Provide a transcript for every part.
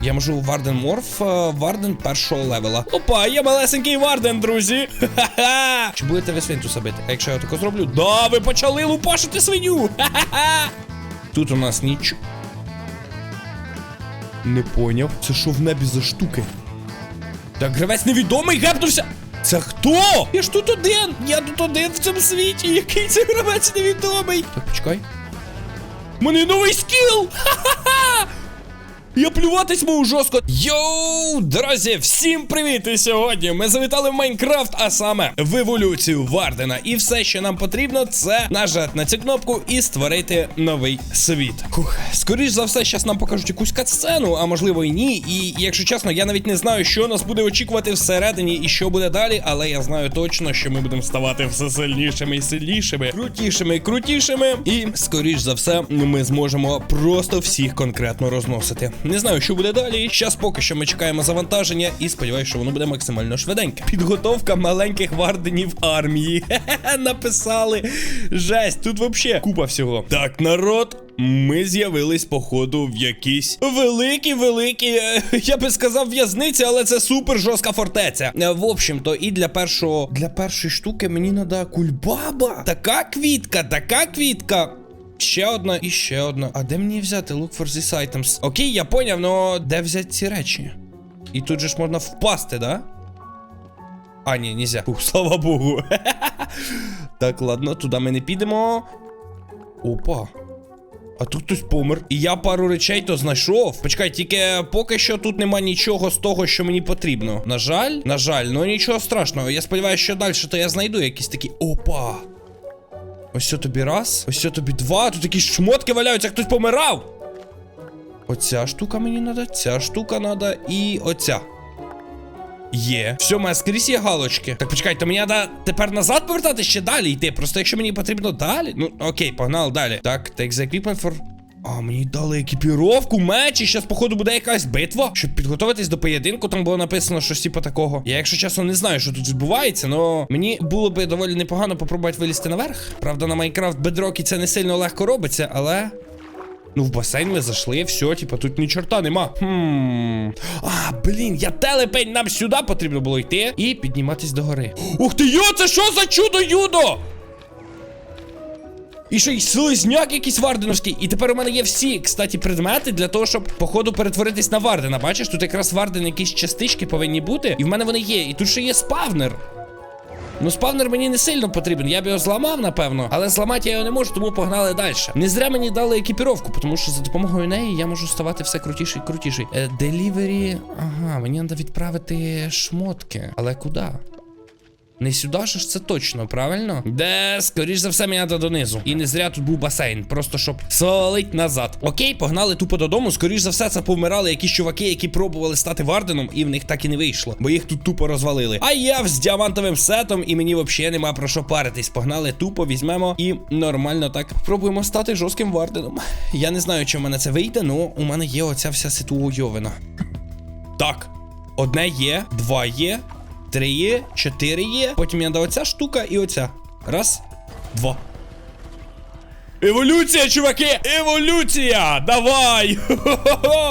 Я можу Варден Морф, Варден першого левела. Опа, є малесенький Варден, друзі. Ха-ха-ха. Чи будете ви свинту забити? А якщо я тако зроблю? Да, ви почали лупашити свиню. Ха-ха-ха. Тут у нас ніч. Не поняв. Це що в небі за штуки? Так, гравець невідомий гепнувся. Це хто? Я ж тут один. Я тут один в цьому світі. Який це гравець невідомий? Так, почекай. У мене новий скіл! Ха-ха-ха! Я плюватись можу жорстко. Йоу, друзі, всім привіт! І сьогодні ми завітали в Майнкрафт, а саме в еволюцію Вардена. І все, що нам потрібно, це нажати на цю кнопку і створити новий світ. Хух, скоріш за все, зараз нам покажуть якусь катсцену, а можливо і ні. І якщо чесно, я навіть не знаю, що нас буде очікувати всередині і що буде далі, але я знаю точно, що ми будемо ставати все сильнішими і сильнішими, крутішими і крутішими. І скоріш за все, ми зможемо просто всіх конкретно розносити. Не знаю, що буде далі. Зараз поки що ми чекаємо завантаження і сподіваюся, що воно буде максимально швиденьке. Підготовка маленьких варденів армії. Хе-хе, написали. Жесть, тут взагалі купа всього. Так, народ. Ми з'явились, походу, в якійсь великій, великій, я би сказав, в'язниці, але це супер жорстка фортеця. Е, В общем-то, і для першого для першої штуки мені треба кульбаба. Така квітка, така квітка. Ще одна і ще одна. А де мені взяти? Look for these items. Окей, я поняв, но де взяти ці речі? І тут же ж можна впасти, да? А, ні, нельзя. Ух, слава Богу. так, ладно, туди ми не підемо. Опа. А тут хтось помер. І я пару речей то знайшов. Почекай, тільки поки що тут нема нічого з того, що мені потрібно. На жаль, на жаль, ну нічого страшного. Я сподіваюся, що далі то я знайду якісь такі. Опа. Ось що тобі раз, ось що тобі два. Тут якісь шмотки валяються, хтось помирав. Оця штука мені треба, ця штука треба і оця. Є. Все, у мене скрізь є галочки. Так почекайте, мені треба тепер назад повертати ще далі йти. Просто якщо мені потрібно далі. Ну, окей, погнали далі. Так, take the equipment for. А, мені дали екіпіровку, меч, і зараз, походу, буде якась битва. Щоб підготуватись до поєдинку, там було написано щось типу такого. Я, якщо чесно, не знаю, що тут відбувається, але мені було би доволі непогано попробувати вилізти наверх. Правда, на Майнкрафт бедрокі це не сильно легко робиться, але. Ну, в басейн ми зайшли, все, типа, тут ні чорта нема. Хм. А, блін, я телепень, нам сюди потрібно було йти і підніматись до гори. Ух ти йо, це що за чудо юдо? І ще й слизняк якийсь варденовський. І тепер у мене є всі, кстати, предмети для того, щоб, походу, перетворитись на вардена. Бачиш, тут якраз варден якісь частички повинні бути. І в мене вони є. І тут ще є спавнер. Ну, спавнер мені не сильно потрібен. Я б його зламав, напевно, але зламати я його не можу, тому погнали далі. Не зря мені дали екіпіровку, тому що за допомогою неї я можу ставати все крутіший і крутіший. Е, Делівері. Ага, мені треба відправити шмотки. Але куди? Не сюди ж це точно, правильно? Де, скоріш за все, мені треба донизу. І не зря тут був басейн, просто щоб свалить назад. Окей, погнали тупо додому. Скоріш за все, це повмирали якісь чуваки, які пробували стати варденом, і в них так і не вийшло, бо їх тут тупо розвалили. А я з діамантовим сетом, і мені взагалі нема про що паритись. Погнали тупо, візьмемо і нормально так спробуємо стати жорстким варденом. Я не знаю, чи в мене це вийде, але у мене є оця вся ситуйовина. Так, одне є, два є. Три є, чотири є. Потім я дав оця штука і оця. Раз, два. Еволюція, чуваки! Еволюція! Давай!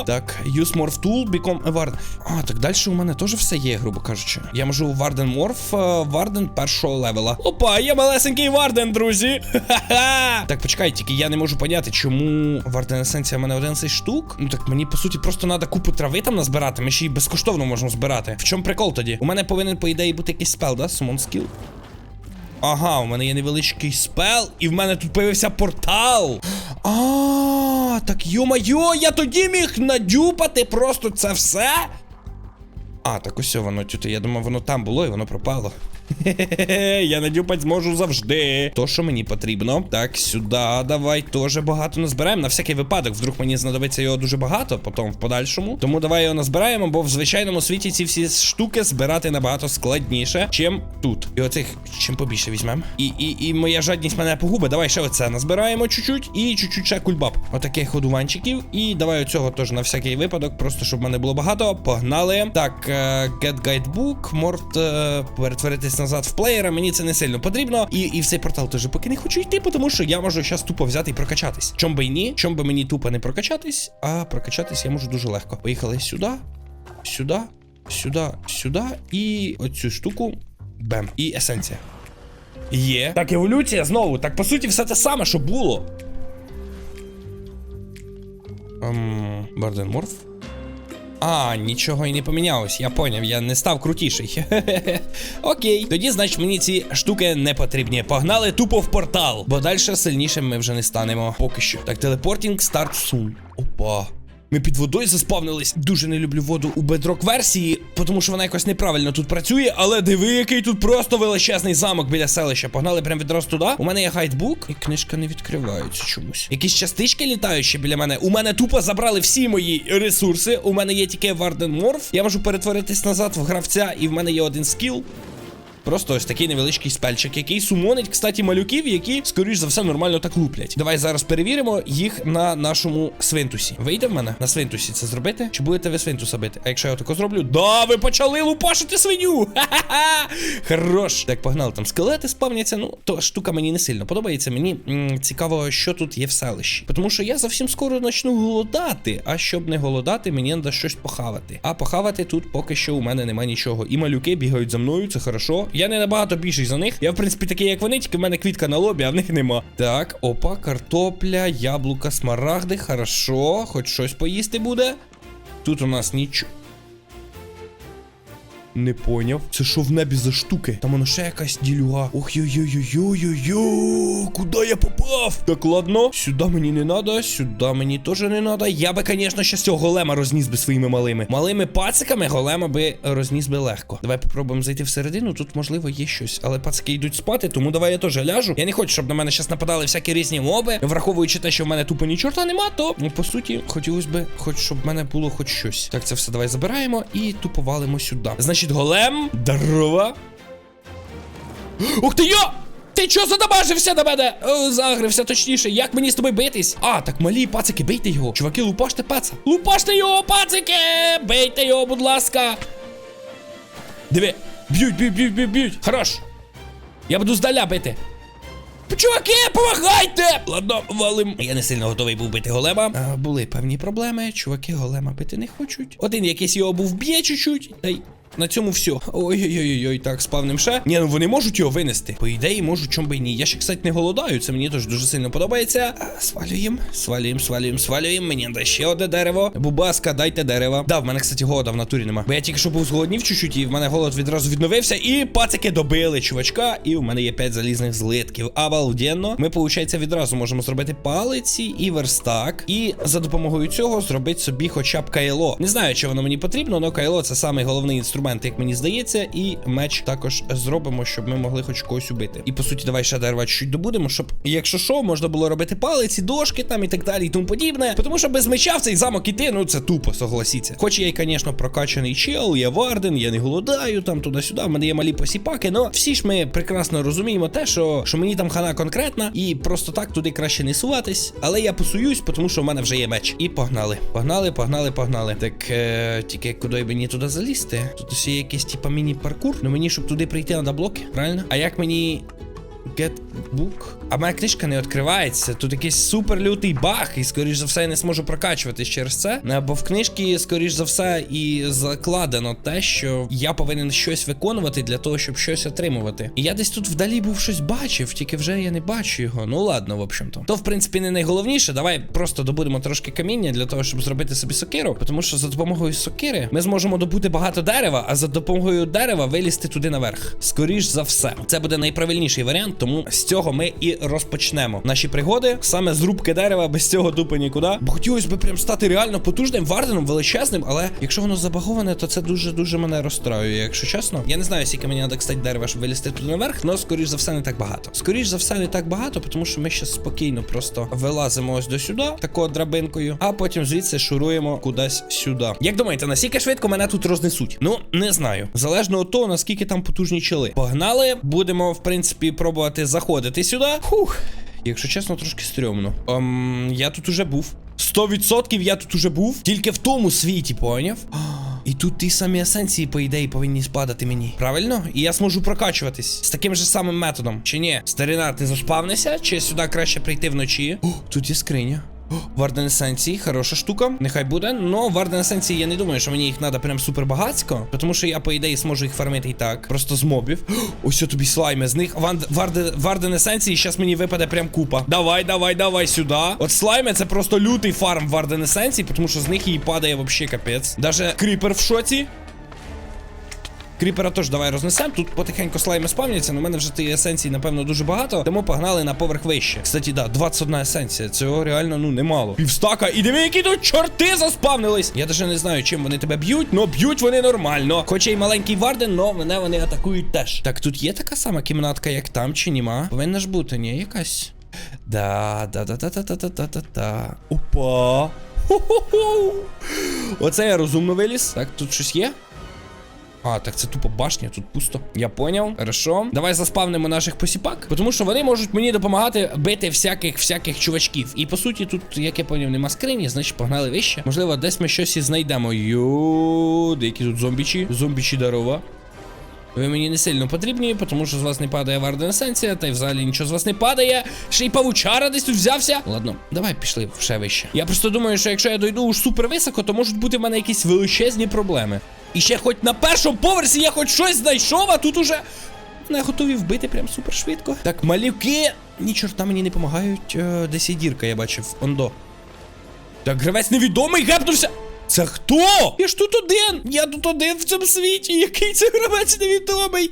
Так, use morph tool, become a warden. А, так далі у мене теж все є, грубо кажучи. Я можу Morph, е, Warden першого левела. Опа, є малесенький Warden, друзі! Ха-ха! Так, почекай, тільки я не можу поняти, чому Warden есенція в мене 11 штук. Ну так мені по суті просто треба купу трави там назбирати. Ми ще й безкоштовно можемо збирати. В чому прикол тоді? У мене повинен, по ідеї, бути якийсь спел, да? Summon skill. Ага, у мене є невеличкий спел, і в мене тут появився портал. А, так йо-майо, я тоді міг надюпати просто це все. А, так ось воно тут. Я думав, воно там було і воно пропало. Хе-хе-хе, я надюпать зможу завжди. То, що мені потрібно. Так, сюди давай теж багато назбираємо. На всякий випадок, вдруг мені знадобиться його дуже багато, потім в подальшому. Тому давай його назбираємо, бо в звичайному світі ці всі штуки збирати набагато складніше, чим тут. І оцих чим побільше візьмемо. І, і, і моя жадність мене погубить. Давай ще оце назбираємо чуть-чуть і чуть-чуть ще кульбаб. Отаких ходуванчиків. І давай оцього теж на всякий випадок, просто щоб мене було багато. Погнали. Так, е, Get Guidebook, Морт е, перетворитись назад в плеєра. Мені це не сильно потрібно. І, і в цей портал теж поки не хочу йти, тому що я можу зараз тупо взяти і прокачатись. Чом би і ні, чом би мені тупо не прокачатись, а прокачатись я можу дуже легко. Поїхали сюди, сюди, сюди, сюди і оцю штуку. Бем. І есенція. Є. Так, еволюція знову. Так, по суті, все те саме, що було. Ем, Барден Морф. А, нічого і не помінялось, я поняв, я не став крутіший. Окей, тоді, значить, мені ці штуки не потрібні. Погнали тупо в портал, бо далі сильнішим ми вже не станемо. Поки що. Так, телепортінг старт soon. Опа. Ми під водою заспавнились. Дуже не люблю воду у бедрок версії, тому що вона якось неправильно тут працює. Але диви, який тут просто величезний замок біля селища. Погнали прямо відразу туди. У мене є гайдбук, і книжка не відкривається чомусь. Якісь частички літають ще біля мене. У мене тупо забрали всі мої ресурси. У мене є тільки Варден Морф. Я можу перетворитись назад в гравця, і в мене є один скіл. Просто ось такий невеличкий спельчик, який сумонить, кстати, малюків, які, скоріш за все, нормально так луплять. Давай зараз перевіримо їх на нашому свинтусі. Вийде в мене на свинтусі це зробити? Чи будете ви свинтуса бити? А якщо я тако зроблю? Да, ви почали лупашити свиню! Ха-ха-ха! Хорош. Так, погнали, там скелети спавняться. Ну, то штука мені не сильно подобається. Мені м, цікаво, що тут є в селищі. Тому що я зовсім скоро почну голодати. А щоб не голодати, мені треба щось похавати. А похавати тут поки що у мене немає нічого. І малюки бігають за мною, це хорошо. Я не набагато більший за них. Я, в принципі, такий, як вони, тільки в мене квітка на лобі, а в них нема. Так, опа, картопля, яблука, смарагди. Хорошо, хоч щось поїсти буде. Тут у нас нічого. Не поняв. Це що в небі за штуки? Там воно ще якась ділюга. Ох йо-йо-йо-йо-йо-йо. Куди я попав? Так, ладно. Сюди мені не надо, сюди мені теж не надо. Я би, звісно, ще цього голема розніс би своїми малими. Малими пациками голема би розніс би легко. Давай попробуємо зайти всередину. Тут, можливо, є щось. Але пацики йдуть спати, тому давай я теж ляжу. Я не хочу, щоб на мене зараз нападали всякі різні моби. Враховуючи те, що в мене тупо ні чорта нема, то ну, по суті, хотілося б, хоч щоб в мене було хоч щось. Так, це все давай забираємо і тупо валимо сюди. Значить, голем. Здорово. Ух ти йо! Ти чого задабажився на мене? О, загрився точніше. Як мені з тобою битись? А, так малі пацики, бийте його. Чуваки, лупаште паца. Лупаште його, пацики! Бийте його, будь ласка. Диви. Б'ють, б'ють, б'ють, б'ють, б'ють. Хорош. Я буду здаля бити. Чуваки, помагайте! Ладно, валим. Я не сильно готовий був бити голема. А, були певні проблеми. Чуваки голема бити не хочуть. Один якийсь його був б'є чуть-чуть. Та й на цьому все. Ой-ой-ой, так, спавним ще. Ні, ну вони можуть його винести. По ідеї, можуть, чом би ні. Я ще, кстати, не голодаю. Це мені теж дуже сильно подобається. Свалюємо, свалюємо, свалюємо, свалюємо. Мені дай ще одне дерево. Бубаска, дайте дерево. Да, в мене, кстати, голода в натурі нема. Бо я тільки що був зголоднів чуть-чуть, і в мене голод відразу відновився. І пацики добили чувачка. І у мене є 5 залізних злитків. Обалденно. Ми, виходить, відразу можемо зробити палиці і верстак. І за допомогою цього зробити собі хоча б кайло. Не знаю, чи воно мені потрібно, але кайло це самий головний як мені здається. І меч також зробимо, щоб ми могли хоч когось убити. І по суті, давай ще дерева чуть добудемо, щоб, якщо що, можна було робити палиці, дошки там і так далі, і тому подібне. Тому що без меча в цей замок іти, ну це тупо, согласіться. Хоч я й, звісно, прокачаний чел, я варден, я не голодаю, там туди-сюди, в мене є малі посіпаки. Ну всі ж ми прекрасно розуміємо те, що, що мені там хана конкретна, і просто так туди краще не суватись. Але я посуюсь, тому що в мене вже є меч. І погнали. Погнали, погнали, погнали. Так е, тільки куди мені туди залізти? Тут ось є якийсь типа міні-паркур. Ну мені, щоб туди прийти, треба блоки, правильно? А як мені. Get book. А моя книжка не відкривається. Тут якийсь супер лютий баг, і скоріш за все я не зможу прокачуватись через це. Е, Бо в книжці, скоріш за все, і закладено те, що я повинен щось виконувати для того, щоб щось отримувати. І я десь тут вдалі був щось бачив, тільки вже я не бачу його. Ну ладно, в общем-то. То, в принципі, не найголовніше. Давай просто добудемо трошки каміння для того, щоб зробити собі сокиру. Тому що за допомогою сокири ми зможемо добути багато дерева, а за допомогою дерева вилізти туди наверх. Скоріш за все, це буде найправильніший варіант, тому з цього ми і розпочнемо наші пригоди. Саме з рубки дерева, без цього тупо нікуди. Бо хотілося б прям стати реально потужним варденом, величезним, але якщо воно забаговане, то це дуже-дуже мене розстраює, якщо чесно. Я не знаю, скільки мені треба кстати, дерева, щоб вилізти туди наверх, але скоріш за все не так багато. Скоріш за все не так багато, тому що ми ще спокійно просто вилазимо ось до сюди, такою драбинкою, а потім звідси шуруємо кудись сюди. Як думаєте, наскільки швидко мене тут рознесуть? Ну, не знаю. Залежно від того, наскільки там потужні чили. Погнали, будемо, в принципі, пробувати заходити сюди. Фух. Якщо чесно, трошки стрьомно. Ем, я тут уже був. 100% я тут уже був. Тільки в тому світі, поняв? І тут ті самі есенції, по ідеї, повинні спадати мені. Правильно? І я зможу прокачуватись з таким же самим методом. Чи ні? Старина, ти заспавнися? Чи сюди краще прийти вночі? О, тут є скриня. Варден есенції, хороша штука. Нехай буде. Но варден есенції, я не думаю, що мені їх треба прям супер багатсько. Тому що я, по ідеї, зможу їх фармити і так. Просто з мобів. Ось тобі слайми. З них ван- варде- варден есенції, зараз мені випаде прям купа. Давай, давай, давай сюди. От слайми це просто лютий фарм варден есенції, тому що з них її падає вообще капець. Даже кріпер в шоці. Кріпера теж давай рознесемо. Тут потихеньку слайми спавняться, але у мене вже тієї есенції, напевно, дуже багато. Тому погнали на поверх вище. Кстати, да, 21 есенція. Цього реально ну немало. Півстака. І диви, які тут чорти заспавнились. Я навіть не знаю, чим вони тебе б'ють, але б'ють вони нормально. Хоча й маленький варден, але мене вони атакують теж. Так, тут є така сама кімнатка, як там, чи німа? Повинна ж бути, ні, якась. Да, да, да, да, да, да, да, да, да. Опа. Хо-хо-хо. Оце я розумно виліз. Так, тут щось є? А, так це тупо башня, тут пусто. Я поняв. Хорошо. Давай заспавнимо наших посіпак, тому що вони можуть мені допомагати бити всяких всяких чувачків. І по суті, тут, як я поняв, нема скрині, значить погнали вище. Можливо, десь ми щось і знайдемо. Йо, деякі тут зомбічі, зомбічі дарова. Ви мені не сильно потрібні, тому що з вас не падає вардена есенція, та й взагалі нічого з вас не падає. Ще й павучара десь тут взявся. Ладно, давай пішли ще вище. Я просто думаю, що якщо я дойду уж супер високо, то можуть бути в мене якісь величезні проблеми. І ще хоч на першому поверсі я хоч щось знайшов, а тут уже. Не готові вбити прям супер швидко. Так, малюки. Ні чорта мені не допомагають. Е, десь є дірка, я бачив. Ондо. Так, гравець невідомий гепнувся. Це хто? Я ж тут один! Я тут один в цьому світі. Який це гравець невідомий?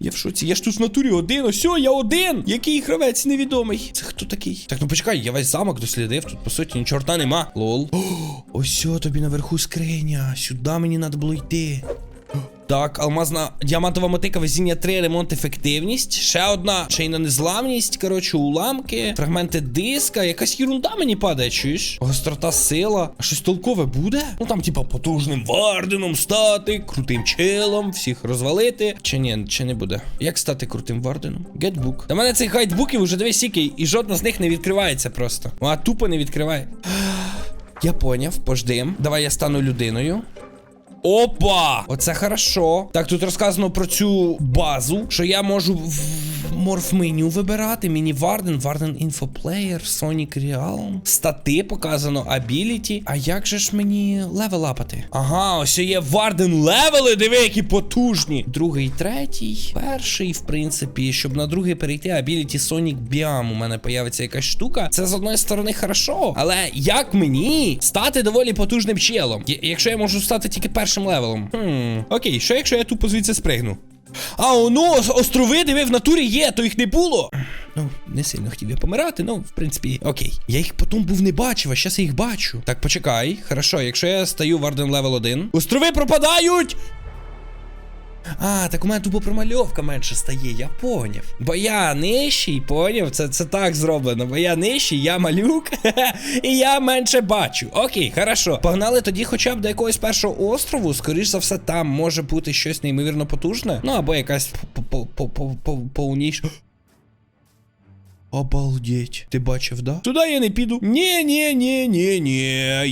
Я в шоці, я ж тут в натурі один. Ось, я один. Який гравець невідомий? Це хто такий? Так, ну почекай, я весь замок дослідив. Тут по суті ні нема. Лол. О, ось тобі наверху скриня. Сюди мені треба було йти. Так, алмазна діамантова мотика, везіння 3, ремонт, ефективність. Ще одна чайна незламність. Коротше, уламки, фрагменти диска. Якась ерунда мені падає, чуєш? Гострота сила. А щось толкове буде? Ну там, типа, потужним варденом стати, крутим челом, всіх розвалити. Чи ні, чи не буде? Як стати крутим варденом? Гетбук. До мене цих гайдбуків уже дивись сіки, і жодна з них не відкривається просто. А тупо не відкриває. Я поняв, пождим. Давай я стану людиною. Опа! Оце хорошо. Так, тут розказано про цю базу, що я можу в морф-меню вибирати. Міні Варден, Варден Інфоплеєр, Sonic Realm. Стати показано, Ability. А як же ж мені левел апати? Ага, ось є Варден левели, диви, які потужні. Другий, третій, перший, в принципі, щоб на другий перейти, Ability Sonic Biam. У мене появиться якась штука. Це з одної сторони хорошо. Але як мені стати доволі потужним челом? Якщо я можу стати тільки першим левелом. Хм. Окей, що якщо я тупо звідси спригну? А, ну, острови, диви, в натурі є, то їх не було. Ну, не сильно хотів я помирати, ну, в принципі, окей. Я їх потім був не бачив, а зараз я їх бачу. Так, почекай. Хорошо, якщо я стаю Варден левел 1. Острови пропадають! А, так у мене тупо промальовка менше стає, я поняв. Бо я нижчий, поняв? Це, це так зроблено. Бо я нижчий, я малюк, і я менше бачу. Окей, хорошо. Погнали тоді хоча б до якогось першого острову. Скоріш за все, там може бути щось неймовірно потужне. Ну або якась повніше. Обалдеть. Ти бачив, да? Туди я не піду. Ні, ні, ні, ні, ні.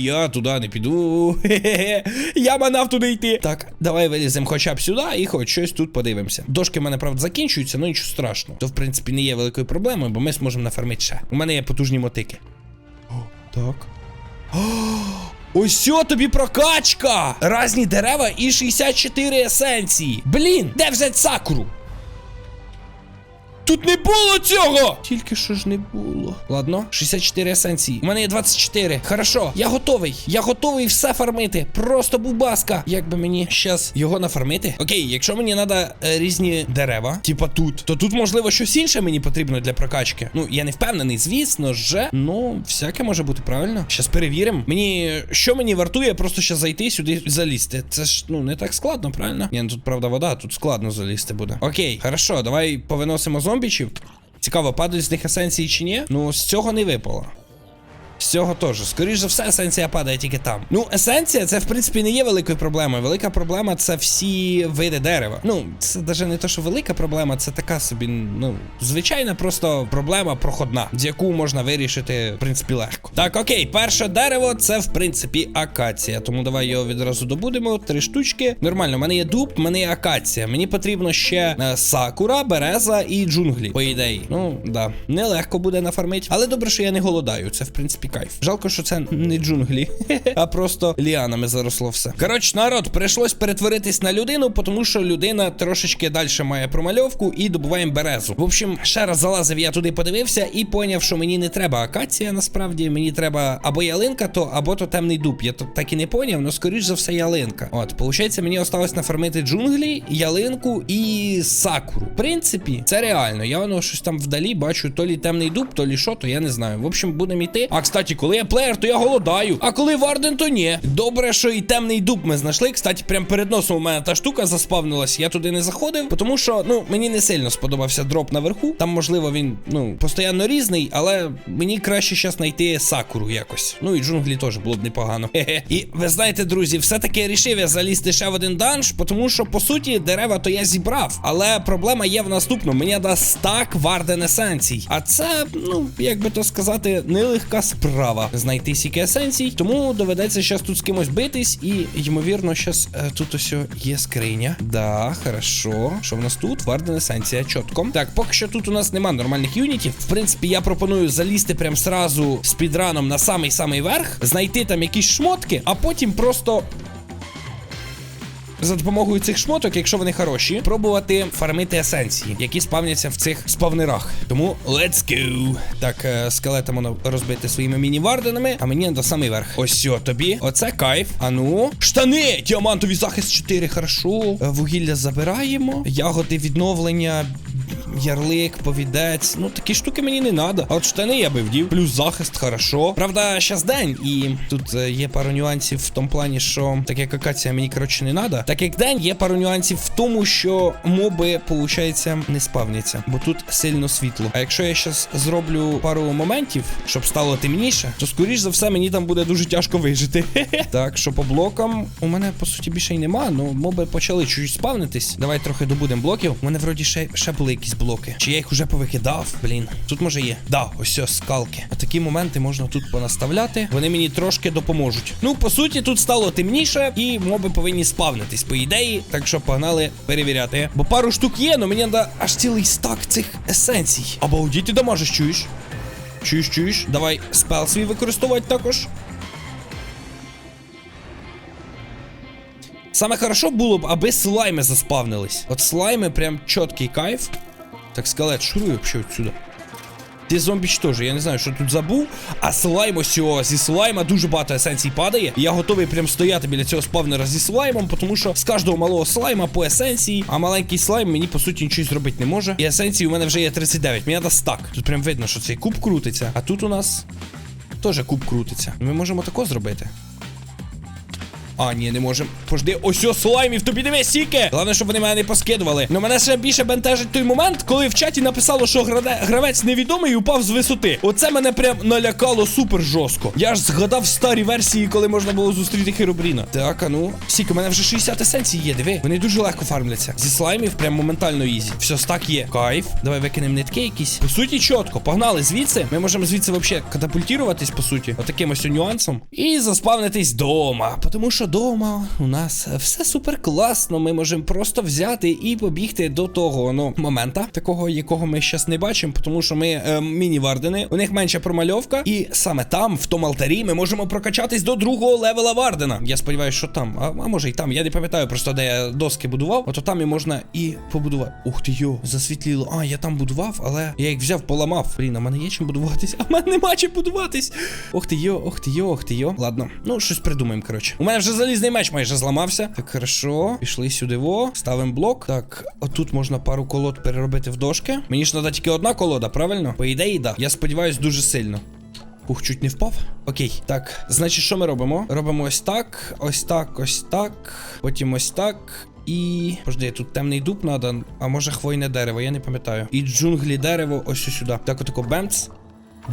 Я туди не піду. Хе-хе-хе. Я манав туди йти. Так, давай виліземо хоча б сюди і хоч щось тут подивимося. Дошки в мене, правда, закінчуються, ну нічого страшного. То, в принципі, не є великою проблемою, бо ми зможемо нафармити ще. У мене є потужні мотики. О, так. О, Ось тобі прокачка! Разні дерева і 64 есенції. Блін, де взяти сакуру? Тут не було цього! Тільки що ж не було. Ладно, 64 есенції. У мене є 24. Хорошо, я готовий. Я готовий все фармити. Просто бубаска. Як би мені щас його нафармити? Окей, якщо мені треба різні дерева, типа тут, то тут можливо щось інше мені потрібно для прокачки. Ну, я не впевнений, звісно ж. Ну, всяке може бути правильно. Щас перевіримо. Мені що мені вартує просто ще зайти сюди і залізти. Це ж ну не так складно, правильно? Ні, ну тут правда вода, тут складно залізти буде. Окей, хорошо, давай повиносимо зомбічів. Цікаво, падають з них есенції чи ні? Ну, з цього не випало. З цього теж. Скоріш за все, есенція падає тільки там. Ну, есенція, це в принципі не є великою проблемою. Велика проблема це всі види дерева. Ну, це навіть не те, що велика проблема, це така собі, ну, звичайна просто проблема проходна, з яку можна вирішити, в принципі, легко. Так, окей, перше дерево це в принципі акація. Тому давай його відразу добудемо. Три штучки. Нормально, в мене є дуб, в мене є акація. Мені потрібно ще е, сакура, береза і джунглі. По ідеї. Ну, да. Нелегко буде нафармити. Але добре, що я не голодаю. Це в принципі кайф. Жалко, що це не джунглі, а просто ліанами заросло все. Коротше, народ, прийшлось перетворитись на людину, тому що людина трошечки далі має промальовку і добуваємо березу. В общем, ще раз залазив, я туди подивився і поняв, що мені не треба акація. Насправді мені треба або ялинка, то або то темний дуб. Я то так і не поняв, але скоріш за все ялинка. От, получається, мені осталось нафармити джунглі, ялинку і сакуру. В принципі, це реально. Я воно щось там вдалі бачу, то лі темний дуб, то лі що, то я не знаю. В общем, будемо йти. А кстати, коли я плеєр, то я голодаю. А коли Варден, то ні. Добре, що і темний дуб ми знайшли. Кстати, прям перед носом у мене та штука заспавнилась. Я туди не заходив, тому що ну мені не сильно сподобався дроп наверху. Там, можливо, він ну постійно різний, але мені краще зараз знайти сакуру якось. Ну і джунглі теж було б непогано. Хе-хе. І ви знаєте, друзі, все-таки рішив я залізти ще в один данж, тому що по суті дерева то я зібрав. Але проблема є в наступному. Мені да стак варден есенцій. А це, ну, як би то сказати, нелегка справа знайти сіки есенцій. Тому доведеться зараз тут з кимось битись. І ймовірно, зараз е, тут ось є скриня. Да, хорошо. Що в нас тут? Варден есенція, чітко. Так, поки що тут у нас нема нормальних юнітів. В принципі, я пропоную залізти прям сразу спідраном на самий-самий верх, знайти там якісь шмотки, а потім просто за допомогою цих шмоток, якщо вони хороші, пробувати фармити есенції, які спавняться в цих спавнерах. Тому let's go. Так, е, скелета можна розбити своїми міні-варденами, а мені до самий верх. Ось о, тобі. Оце кайф. Ану. Штани! Діамантовий захист 4, хорошо. Е, Вугілля забираємо. Ягоди відновлення. Ярлик, повідець. Ну такі штуки мені не треба. А от штани я би вдів. Плюс захист, хорошо. Правда, щас день, і тут е, є пару нюансів в тому плані, що так як акація мені коротше не треба. Так як день є пару нюансів в тому, що моби, виходить, не спавняться, бо тут сильно світло. А якщо я щас зроблю пару моментів, щоб стало темніше, то скоріш за все мені там буде дуже тяжко вижити. так, що по блокам у мене по суті більше й нема. Ну моби почали чуть спавнитись. Давай трохи добудемо блоків. У мене вроді ще, ще були якісь блоки. Чи я їх уже повикидав? Блін, тут може є. Да, ось ось скалки. А такі моменти можна тут понаставляти. Вони мені трошки допоможуть. Ну, по суті, тут стало темніше, і моби повинні спавнитись, по ідеї. Так що погнали перевіряти. Бо пару штук є, але мені треба аж цілий стак цих есенцій. Обалдіть, ти дамажиш, чуєш? Чуєш, чуєш? Давай спел свій використовувати також. Саме хорошо було б, аби слайми заспавнились. От слайми прям чіткий кайф. Так, скелет, шуруй вообще отсюда. Ти зомбіч теж, я не знаю, що тут забув. А слайм ось цього зі слайма дуже багато есенцій падає. Я готовий прям стояти біля цього спавнера зі слаймом, тому що з кожного малого слайма по есенції, а маленький слайм мені по суті нічого зробити не може. І есенції у мене вже є 39. Мені треба стак. Тут прям видно, що цей куб крутиться. А тут у нас теж куб крутиться. Ми можемо тако зробити. А, ні, не можемо. Пожди, ось слаймів, тобі диви сіки. Головне, щоб вони мене не поскидували. Ну мене ще більше бентежить той момент, коли в чаті написало, що граде... гравець невідомий і упав з висоти. Оце мене прям налякало супер жорстко. Я ж згадав старі версії, коли можна було зустріти Херобріна. Так, а ну. Сіки, у мене вже 60 есенцій є, диви. Вони дуже легко фармляться. Зі слаймів прям моментально ізі. Все, стак є. Кайф. Давай викинемо нитки якісь. По суті, чітко. Погнали звідси. Ми можемо звідси взагалі катапультуватись, по суті, отаким ось нюансом. І заспавнитись дома. Тому що дома, у нас все супер класно. Ми можемо просто взяти і побігти до того ну, момента, такого, якого ми зараз не бачимо, тому що ми е, міні-вардени, у них менша промальовка, і саме там, в тому алтарі, ми можемо прокачатись до другого левела Вардена. Я сподіваюся, що там, а, а може і там. Я не пам'ятаю просто, де я доски будував. Ото там і можна і побудувати. Ух ти йо, засвітліло. А, я там будував, але я їх взяв, поламав. Блін, а мене є чим будуватись, а в мене нема чим будуватись. Ох ти йо, ох ти йо, ох ти йо. Ладно, ну щось придумаємо, коротше. У мене вже залізний меч майже зламався. Так, хорошо. Пішли сюди во. Ставимо блок. Так, отут можна пару колод переробити в дошки. Мені ж треба тільки одна колода, правильно? По ідеї, да. Я сподіваюсь, дуже сильно. Ух, чуть не впав. Окей, так, значить, що ми робимо? Робимо ось так, ось так, ось так, потім ось так. І. Пожди, тут темний дуб надо, а може хвойне дерево, я не пам'ятаю. І джунглі дерево ось сюди. Так, отако бемц.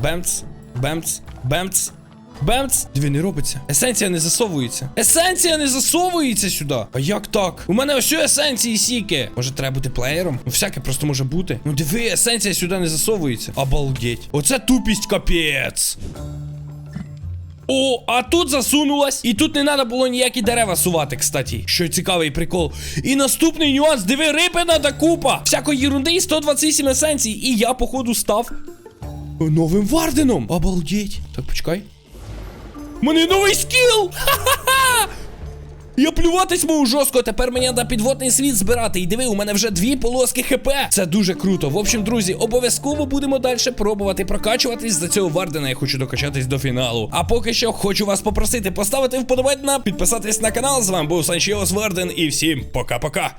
Бемц, бемц, бемц. Бемц! Диви, не робиться. Есенція не засовується. Есенція не засовується сюди. А як так? У мене ось есенції сіки. Може, треба бути плеєром? Ну, всяке просто може бути. Ну диви, есенція сюди не засовується. Обалдеть. Оце тупість капець. О, а тут засунулась. І тут не треба було ніякі дерева сувати, кстати. Що цікавий прикол. І наступний нюанс, диви, рипи надо купа. Всякої єрунди і 127 есенцій. І я, походу, став новим Варденом. Обалдеть. Так, почекай. У мене новий скіл! Ха-ха-ха! Я плюватись можу жорстко, тепер мені треба підводний світ збирати. І диви, у мене вже дві полоски хп. Це дуже круто. В общем, друзі, обов'язково будемо далі пробувати прокачуватись. За цього Вардена я хочу докачатись до фіналу. А поки що хочу вас попросити поставити вподобайку, підписатись на канал. З вами був Санчіос Варден і всім пока-пока.